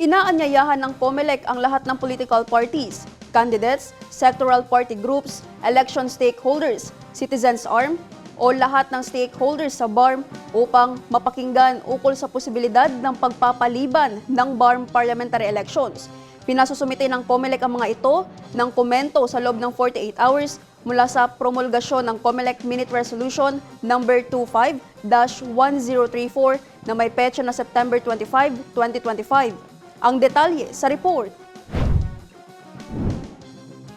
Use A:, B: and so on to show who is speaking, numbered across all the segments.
A: Inaanyayahan ng COMELEC ang lahat ng political parties, candidates, sectoral party groups, election stakeholders, citizens arm, o lahat ng stakeholders sa BARM upang mapakinggan ukol sa posibilidad ng pagpapaliban ng BARM parliamentary elections. Pinasusumite ng COMELEC ang mga ito ng komento sa loob ng 48 hours mula sa promulgasyon ng COMELEC Minute Resolution number 25-1034 na may petsa na September 25, 2025. Ang detalye sa report.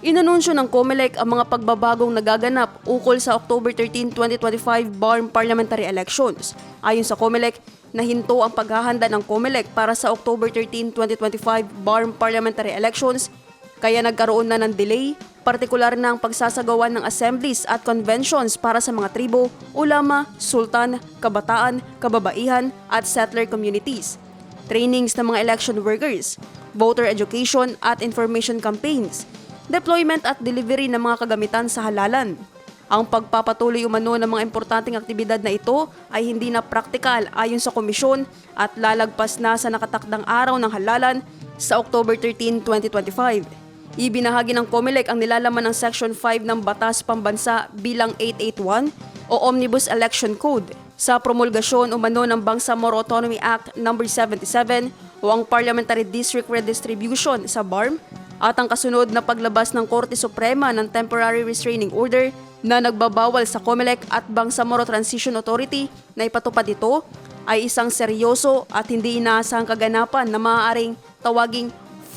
A: Inanunsyo ng COMELEC ang mga pagbabagong nagaganap ukol sa October 13, 2025 BARM parliamentary elections. Ayon sa COMELEC, nahinto ang paghahanda ng COMELEC para sa October 13, 2025 BARM parliamentary elections kaya nagkaroon na ng delay, partikular na ang pagsasagawa ng assemblies at conventions para sa mga tribo, ulama, sultan, kabataan, kababaihan at settler communities trainings ng mga election workers, voter education at information campaigns, deployment at delivery ng mga kagamitan sa halalan. Ang pagpapatuloy umano ng mga importanteng aktibidad na ito ay hindi na praktikal ayon sa komisyon at lalagpas na sa nakatakdang araw ng halalan sa October 13, 2025. Ibinahagi ng COMELEC ang nilalaman ng Section 5 ng Batas Pambansa bilang 881 o Omnibus Election Code sa promulgasyon umano ng Bangsamoro Autonomy Act No. 77 o ang Parliamentary District Redistribution sa BARM at ang kasunod na paglabas ng Korte Suprema ng Temporary Restraining Order na nagbabawal sa COMELEC at Bangsamoro Transition Authority na ipatupad ito ay isang seryoso at hindi inaasahang kaganapan na maaaring tawaging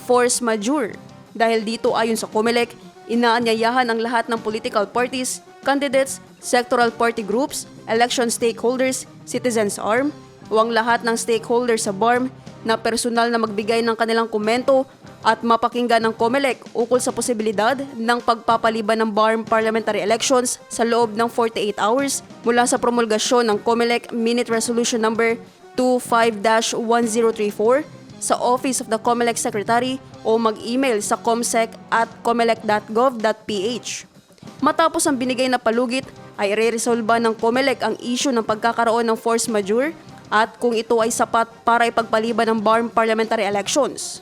A: force majeure. Dahil dito ayon sa COMELEC, inaanyayahan ang lahat ng political parties, candidates, sectoral party groups, election stakeholders, citizens arm, o ang lahat ng stakeholders sa BARM na personal na magbigay ng kanilang komento at mapakinggan ng COMELEC ukol sa posibilidad ng pagpapaliban ng BARM parliamentary elections sa loob ng 48 hours mula sa promulgasyon ng COMELEC Minute Resolution Number 25-1034 sa Office of the COMELEC Secretary o mag-email sa comsec at comelec.gov.ph. Matapos ang binigay na palugit, ay re-resolba ng COMELEC ang issue ng pagkakaroon ng force majeure at kung ito ay sapat para ipagpaliban ng BARM parliamentary elections.